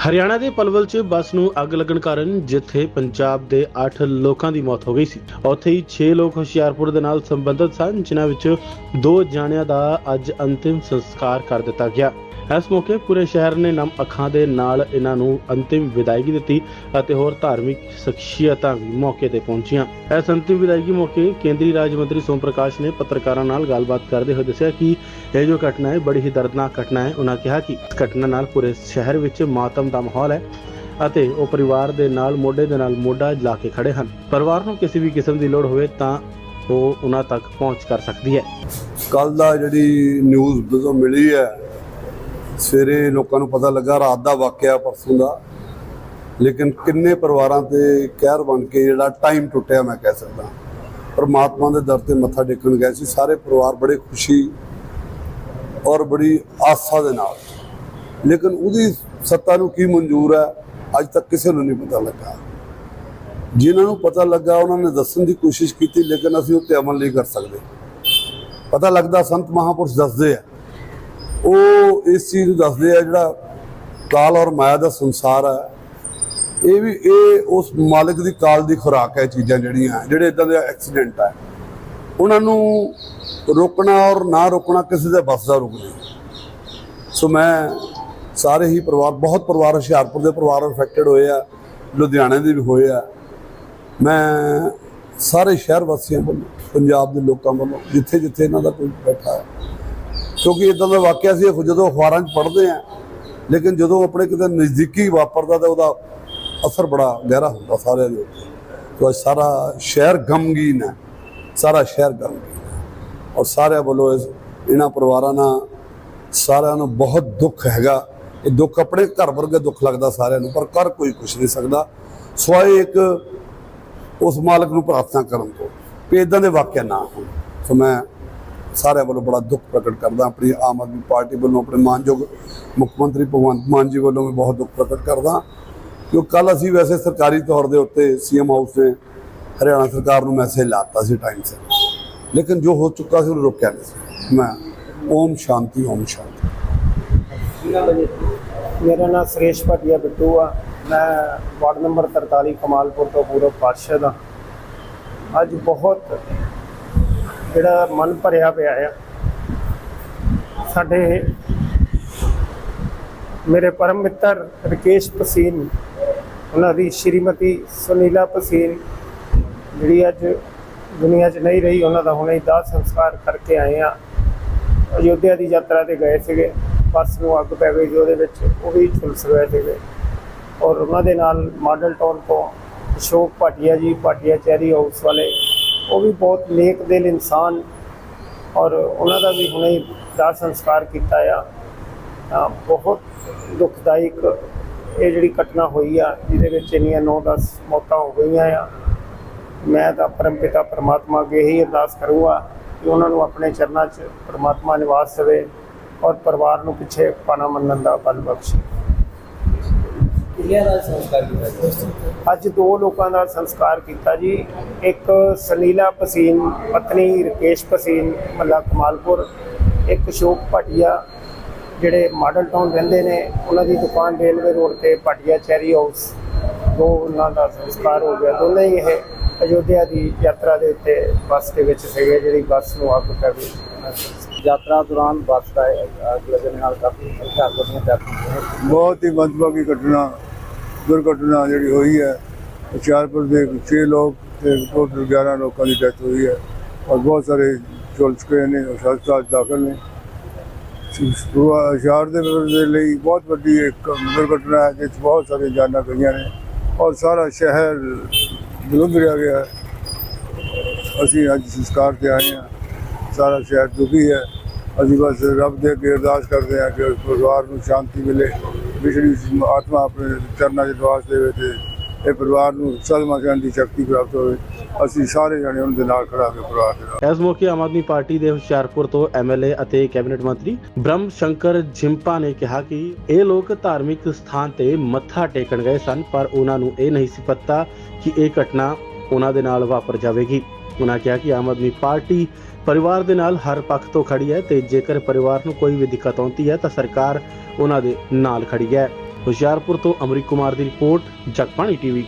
ਹਰਿਆਣਾ ਦੇ ਪਲਵਲ 'ਚ ਬੱਸ ਨੂੰ ਅੱਗ ਲੱਗਣ ਕਾਰਨ ਜਿੱਥੇ ਪੰਜਾਬ ਦੇ 8 ਲੋਕਾਂ ਦੀ ਮੌਤ ਹੋ ਗਈ ਸੀ, ਉੱਥੇ ਹੀ 6 ਲੋਕ ਹੁਸ਼ਿਆਰਪੁਰ ਦੇ ਨਾਲ ਸੰਬੰਧਿਤ ਸਨ, ਜਿਨ੍ਹਾਂ ਵਿੱਚ ਦੋ ਜਾਣਿਆਂ ਦਾ ਅੱਜ ਅੰਤਿਮ ਸੰਸਕਾਰ ਕਰ ਦਿੱਤਾ ਗਿਆ। ਇਸ ਮੌਕੇ ਪੂਰੇ ਸ਼ਹਿਰ ਨੇ ਨਮ ਅੱਖਾਂ ਦੇ ਨਾਲ ਇਹਨਾਂ ਨੂੰ ਅੰਤਿਮ ਵਿਦਾਇਗੀ ਦਿੱਤੀ ਅਤੇ ਹੋਰ ਧਾਰਮਿਕ ਸ਼ਖਸੀਅਤਾਂ ਵੀ ਮੌਕੇ ਤੇ ਪਹੁੰਚੀਆਂ। ਇਸ ਅੰਤਿਮ ਵਿਦਾਇਗੀ ਮੌਕੇ ਕੇਂਦਰੀ ਰਾਜ ਮੰਤਰੀ ਸੋਮ ਪ੍ਰਕਾਸ਼ ਨੇ ਪੱਤਰਕਾਰਾਂ ਨਾਲ ਗੱਲਬਾਤ ਕਰਦੇ ਹੋਏ ਦੱਸਿਆ ਕਿ ਇਹ ਜੋ ਘਟਨਾ ਹੈ, ਬੜੀ ਹੀ ਦਰਦਨਾਕ ਘਟਨਾ ਹੈ। ਉਹਨਾਂ ਕਿਹਾ ਕਿ ਇਸ ਘਟਨਾ ਨਾਲ ਪੂਰੇ ਸ਼ਹਿਰ ਵਿੱਚ ਮਾਤਮ ਦਾ ਮਾਹੌਲ ਹੈ ਅਤੇ ਉਹ ਪਰਿਵਾਰ ਦੇ ਨਾਲ, ਮੋਢੇ ਦੇ ਨਾਲ ਮੋਢਾ ਲਾ ਕੇ ਖੜੇ ਹਨ। ਪਰਿਵਾਰ ਨੂੰ ਕਿਸੇ ਵੀ ਕਿਸਮ ਦੀ ਲੋੜ ਹੋਵੇ ਤਾਂ ਉਹ ਉਹਨਾਂ ਤੱਕ ਪਹੁੰਚ ਕਰ ਸਕਦੀ ਹੈ। ਕੱਲ ਦਾ ਜਿਹੜੀ ਨਿਊਜ਼ ਜਦੋਂ ਮਿਲੀ ਹੈ, ਸਵੇਰੇ ਲੋਕਾਂ ਨੂੰ ਪਤਾ ਲੱਗਾ, ਰਾਤ ਦਾ ਵਾਕਿਆ ਪਰਸੋਂ ਦਾ। ਲੇਕਿਨ ਕਿੰਨੇ ਪਰਿਵਾਰਾਂ ਤੇ ਕਹਿਰ ਬਣ ਕੇ ਜਿਹੜਾ ਟਾਈਮ ਟੁੱਟਿਆ ਮੈਂ ਕਹਿ ਸਕਦਾ। ਪਰਮਾਤਮਾ ਦੇ ਦਰ ਤੇ ਮੱਥਾ ਟੇਕਣ ਗਏ ਸੀ। ਸਾਰੇ ਪਰਿਵਾਰ ਬੜੇ ਖੁਸ਼ੀ ਔਰ ਬੜੀ ਆਸਾ ਦੇ ਨਾਲ। ਲੇਕਿਨ ਉਹਦੀ ਸੱਤਾ ਨੂੰ ਕੀ ਮਨਜ਼ੂਰ ਹੈ, ਅੱਜ ਤੱਕ ਕਿਸੇ ਨੂੰ ਨਹੀਂ ਪਤਾ ਲੱਗਾ। ਜਿਨ੍ਹਾਂ ਨੂੰ ਪਤਾ ਲੱਗਾ, ਉਹਨਾਂ ਨੇ ਦੱਸਣ ਦੀ ਕੋਸ਼ਿਸ਼ ਕੀਤੀ, ਲੇਕਿਨ ਅਸੀਂ ਉੱਤੇ ਅਮਲ ਨਹੀਂ ਕਰ ਸਕਦੇ। ਪਤਾ ਲੱਗਦਾ ਸੰਤ ਮਹਾਪੁਰਸ਼ ਦੱਸਦੇ ਆ। ਉਹ ਇਸ ਚੀਜ਼ ਨੂੰ ਦੱਸਦੇ ਆ, ਜਿਹੜਾ ਕਾਲ ਔਰ ਮਾਇਆ ਦਾ ਸੰਸਾਰ ਹੈ ਇਹ ਵੀ, ਇਹ ਉਸ ਮਾਲਕ ਦੀ ਕਾਲ ਦੀ ਖੁਰਾਕ ਹੈ ਚੀਜ਼ਾਂ ਜਿਹੜੀਆਂ, ਜਿਹੜੇ ਇਦਾਂ ਦੇ ਐਕਸੀਡੈਂਟ ਹੈ ਉਹਨਾਂ ਨੂੰ ਰੋਕਣਾ ਔਰ ਨਾ ਰੋਕਣਾ ਕਿਸੇ ਦੇ ਬਸ ਦਾ ਰੁਕ ਨਹੀਂ। ਸੋ ਮੈਂ ਸਾਰੇ ਹੀ ਪਰਿਵਾਰ, ਬਹੁਤ ਪਰਿਵਾਰ ਹੁਸ਼ਿਆਰਪੁਰ ਦੇ ਪਰਿਵਾਰ ਅਫੈਕਟਡ ਹੋਏ ਆ, ਲੁਧਿਆਣੇ ਦੇ ਵੀ ਹੋਏ ਆ। ਮੈਂ ਸਾਰੇ ਸ਼ਹਿਰ ਵਾਸੀਆਂ ਵੱਲੋਂ, ਪੰਜਾਬ ਦੇ ਲੋਕਾਂ ਵੱਲੋਂ ਜਿੱਥੇ ਜਿੱਥੇ ਇਹਨਾਂ ਦਾ ਕੋਈ ਬੈਠਾ ਹੈ, ਕਿਉਂਕਿ ਇਦਾਂ ਦਾ ਵਾਕਿਆ ਸੀ ਜਦੋਂ ਅਖਬਾਰਾਂ 'ਚ ਪੜ੍ਹਦੇ ਆ, ਲੇਕਿਨ ਜਦੋਂ ਆਪਣੇ ਕਿਤੇ ਨਜ਼ਦੀਕੀ ਵਾਪਰਦਾ ਤਾਂ ਉਹਦਾ ਅਸਰ ਬੜਾ ਗਹਿਰਾ ਹੁੰਦਾ ਸਾਰਿਆਂ ਦੇ ਉੱਤੇ। ਤੋ ਸਾਰਾ ਸ਼ਹਿਰ ਗਮਗੀਨ ਹੈ, ਸਾਰਾ ਸ਼ਹਿਰ ਗਮਗੀਨ ਹੈ। ਔਰ ਸਾਰਿਆਂ ਵੱਲੋਂ ਇਸ, ਇਹਨਾਂ ਪਰਿਵਾਰਾਂ ਨਾਲ ਸਾਰਿਆਂ ਨੂੰ ਬਹੁਤ ਦੁੱਖ ਹੈਗਾ। ਇਹ ਦੁੱਖ ਆਪਣੇ ਘਰ ਵਰਗਾ ਦੁੱਖ ਲੱਗਦਾ ਸਾਰਿਆਂ ਨੂੰ, ਪਰ ਕਰ ਕੋਈ ਕੁਝ ਨਹੀਂ ਸਕਦਾ। ਸਵਾਏ ਇੱਕ ਉਸ ਮਾਲਕ ਨੂੰ ਪ੍ਰਾਰਥਨਾ ਕਰਨ ਤੋਂ ਕਿ ਇਦਾਂ ਦੇ ਵਾਕਿਆ ਨਾ ਹੋਣ। ਸੋ ਮੈਂ ਸਾਰਿਆਂ ਵੱਲੋਂ ਬੜਾ ਦੁੱਖ ਪ੍ਰਗਟ ਕਰਦਾ, ਆਪਣੀ ਆਮ ਆਦਮੀ ਪਾਰਟੀ ਵੱਲੋਂ, ਆਪਣੇ ਮਾਨਯੋਗ ਮੁੱਖ ਮੰਤਰੀ ਭਗਵੰਤ ਮਾਨ ਜੀ ਵੱਲੋਂ ਵੀ ਬਹੁਤ ਦੁੱਖ ਪ੍ਰਗਟ ਕਰਦਾ। ਕਿ ਕੱਲ ਅਸੀਂ ਵੈਸੇ ਸਰਕਾਰੀ ਤੌਰ ਦੇ ਉੱਤੇ ਸੀਐਮ ਹਾਊਸ ਨੇ ਹਰਿਆਣਾ ਸਰਕਾਰ ਨੂੰ ਮੈਸੇਜ ਲਾਤਾ ਸੀ ਟਾਈਮ ਸਿਰ। ਲੇਕਿਨ ਜੋ ਹੋ ਚੁੱਕਾ ਸੀ ਉਹਨੂੰ ਰੋਕਿਆ ਨਹੀਂ ਸੀ। ਮੈਂ ਓਮ ਸ਼ਾਂਤੀ ਓਮ ਸ਼ਾਂਤੀ। ਮੇਰਾ ਨਾਮ ਸੁਰੇਸ਼ ਭਾਟੀਆ ਬਿੱਟੂ ਆ। ਮੈਂ ਵਾਰਡ ਨੰਬਰ 43 ਕਮਾਲਪੁਰ ਤੋਂ ਪੂਰਬ ਪਾਰਸ਼ਦ ਆ ਅੱਜ ਬਹੁਤ ਜਿਹੜਾ ਮਨ ਭਰਿਆ ਪਿਆ ਆ। ਸਾਡੇ ਮੇਰੇ ਪਰਮ ਮਿੱਤਰ ਰਕੇਸ਼ ਪਸੀਨ, ਉਹਨਾਂ ਦੀ ਸ਼੍ਰੀਮਤੀ ਸੁਨੀਲਾ ਪਸੀਨ, ਜਿਹੜੀ ਅੱਜ ਦੁਨੀਆ 'ਚ ਨਹੀਂ ਰਹੀ, ਉਹਨਾਂ ਦਾ ਹੁਣੇ ਦਾਹ ਸੰਸਕਾਰ ਕਰਕੇ ਆਏ ਆ। ਅਯੋਧਿਆ ਦੀ ਯਾਤਰਾ ਤੇ ਗਏ ਸੀਗੇ। ਬੱਸ ਨੂੰ ਅੱਗ ਪੈ ਗਈ ਸੀ ਉਹਦੇ ਵਿੱਚ, ਉਹ ਵੀ ਝੁਲਸ ਰਹੇ ਸੀਗੇ। ਔਰ ਉਹਨਾਂ ਦੇ ਨਾਲ ਮਾਡਲ ਟਾਊਨ ਤੋਂ ਅਸ਼ੋਕ ਭਾਟੀਆ ਜੀ, ਭਾਟੀਆ ਚੈਰੀ ਹਾਊਸ ਵਾਲੇ, ਉਹ ਵੀ ਬਹੁਤ ਨੇਕ ਦਿਲ ਇਨਸਾਨ। ਔਰ ਉਹਨਾਂ ਦਾ ਵੀ ਹੁਣੇ ਦਾ ਸੰਸਕਾਰ ਕੀਤਾ ਆ। ਬਹੁਤ ਦੁਖਦਾਇਕ ਇਹ ਜਿਹੜੀ ਘਟਨਾ ਹੋਈ ਆ, ਜਿਹਦੇ ਵਿੱਚ ਇੰਨੀਆਂ 9-10 ਮੌਤਾਂ ਹੋ ਗਈਆਂ ਆ। ਮੈਂ ਤਾਂ ਪਰਮਪਿਤਾ ਪਰਮਾਤਮਾ ਅੱਗੇ ਹੀ ਅਰਦਾਸ ਕਰੂੰਗਾ ਕਿ ਉਹਨਾਂ ਨੂੰ ਆਪਣੇ ਚਰਨਾਂ 'ਚ ਪਰਮਾਤਮਾ ਨਿਵਾਸ ਦੇਵੇ। ਔਰ ਪਰਿਵਾਰ ਨੂੰ ਪਿੱਛੇ ਪਾਣਾ ਮੰਨਣ ਦਾ ਬਲ ਬਖਸ਼ੇ। ਅੱਜ ਦੋ ਲੋਕਾਂ ਦਾ ਸੰਸਕਾਰ ਕੀਤਾ ਜੀ। ਇੱਕ ਸਨੀਲਾ ਪਸੀਨ ਪਤਨੀ ਰਕੇਸ਼ ਪਸੀਨ ਮੱਲਾ ਕਮਾਲਪੁਰ। ਇੱਕ ਅਸ਼ੋਕ ਭਾਟੀਆ ਜਿਹੜੇ ਮਾਡਲ ਟਾਊਨ ਰਹਿੰਦੇ ਨੇ ਉਹਨਾਂ ਦੀ ਦੁਕਾਨ ਰੇਲਵੇ ਰੋਡ ਤੇ ਭਾਟੀਆ ਚੈਰੀ ਹਾਊਸ। ਦੋ ਉਹਨਾਂ ਦਾ ਸੰਸਕਾਰ ਹੋ ਗਿਆ। ਦੋਨੇ ਹੀ ਇਹ ਅਯੋਧਿਆ ਦੀ ਯਾਤਰਾ ਦੇ ਉੱਤੇ ਬੱਸ ਦੇ ਵਿੱਚ ਸੀਗੇ ਜਿਹੜੀ ਬੱਸ ਨੂੰ ਅੱਗ ਪੈ ਗਈ। ਯਾਤਰਾ ਦੌਰਾਨ ਬੱਸ ਦਾ ਅੱਗ ਲੱਗਣ ਨਾਲ ਕਾਫੀ ਹੁਸ਼ਿਆਰਪੁਰ ਦੀਆਂ ਟ੍ਰੈਫਿਕ ਬਹੁਤ ਹੀ ਮੰਦਭਾਗੀ ਘਟਨਾ, ਦੁਰਘਟਨਾ ਜਿਹੜੀ ਹੋਈ ਹੈ। ਹੁਸ਼ਿਆਰਪੁਰ ਦੇ 6 ਲੋਕ ਤੇ ਟੋਟਲ 11 ਲੋਕਾਂ ਦੀ ਡੈਥ ਹੋਈ ਹੈ ਔਰ ਬਹੁਤ ਸਾਰੇ ਝੁਲਸ ਚੁੱਕੇ ਨੇ, ਹਸਪਤਾਲ ਦਾਖਲ ਨੇ। ਹੁਸ਼ਿਆਰ ਦੇ ਲਈ ਬਹੁਤ ਵੱਡੀ ਇੱਕ ਦੁਰਘਟਨਾ ਹੈ, ਜਿਸ 'ਚ ਬਹੁਤ ਸਾਰੀਆਂ ਜਾਨਾਂ ਗਈਆਂ ਨੇ ਔਰ ਸਾਰਾ ਸ਼ਹਿਰ ਬਲੁੰਦਰਿਆ ਗਿਆ ਅਸੀਂ ਅੱਜ ਸੰਸਕਾਰ ਤੇ ਆਏ ਹਾਂ। ਸਾਰਾ ਸ਼ਹਿਰ ਦੁਖੀ ਹੈ। ਅਸੀਂ ਬਸ ਰੱਬ ਦੇ ਅੱਗੇ ਅਰਦਾਸ ਕਰਦੇ ਹਾਂ ਕਿ ਉਸ ਪਰਿਵਾਰ ਨੂੰ ਸ਼ਾਂਤੀ ਮਿਲੇ। ਵਿਛੜੀ ਆਤਮਾ ਆਪਣੇ ਚਰਨਾਂ 'ਚ ਨਿਵਾਸ ਦੇਵੇ ਤੇ ਇਹ ਪਰਿਵਾਰ ਨੂੰ ਸਦਮਾ ਕਰਨ ਦੀ ਸ਼ਕਤੀ ਪ੍ਰਾਪਤ ਹੋਵੇ। ਅਸੀਂ ਸਾਰੇ ਜਣੇ ਉਹਨਾਂ ਦੇ ਨਾਲ ਖੜਾ ਕੇ ਪਰਿਵਾਰ ਦੇ ਨਾਲ। ਇਸ ਮੌਕੇ ਆਮ ਆਦਮੀ ਪਾਰਟੀ ਦੇ ਹੁਸ਼ਿਆਰਪੁਰ ਤੋਂ ਐਮਐਲਏ ਅਤੇ ਕੈਬਨਿਟ ਮੰਤਰੀ ਬ੍ਰਹਮ ਸ਼ੰਕਰ ਜਿੰਪਾ ਨੇ ਕਿਹਾ ਕਿ ਇਹ ਲੋਕ ਧਾਰਮਿਕ ਸਥਾਨ ਤੇ ਮੱਥਾ ਟੇਕਣ ਗਏ ਸਨ, ਪਰ ਉਹਨਾਂ ਨੂੰ ਇਹ ਨਹੀਂ ਸੀ ਪਤਾ ਕਿ ਇਹ ਘਟਨਾ ਉਹਨਾਂ ਦੇ ਨਾਲ ਵਾਪਰ ਜਾਵੇਗੀ। ਉਹਨਾਂ ਕਿਹਾ ਕਿ ਆਮ ਆਦਮੀ ਪਾਰਟੀ ਪਰਿਵਾਰ ਦੇ ਨਾਲ ਹਰ ਪੱਖ ਤੋਂ ਖੜੀ ਹੈ ਤੇ ਜੇਕਰ ਪਰਿਵਾਰ ਨੂੰ ਕੋਈ ਵੀ ਦਿੱਕਤ ਆਉਂਦੀ ਹੈ ਤਾਂ ਸਰਕਾਰ ਉਹਨਾਂ ਦੇ ਨਾਲ ਖੜੀ ਹੈ। ਹੁਸ਼ਿਆਰਪੁਰ ਤੋਂ ਅਮਰੀਕ ਕੁਮਾਰ ਦੀ ਰਿਪੋਰਟ, ਜਗਬਾਣੀ ਟੀਵੀ।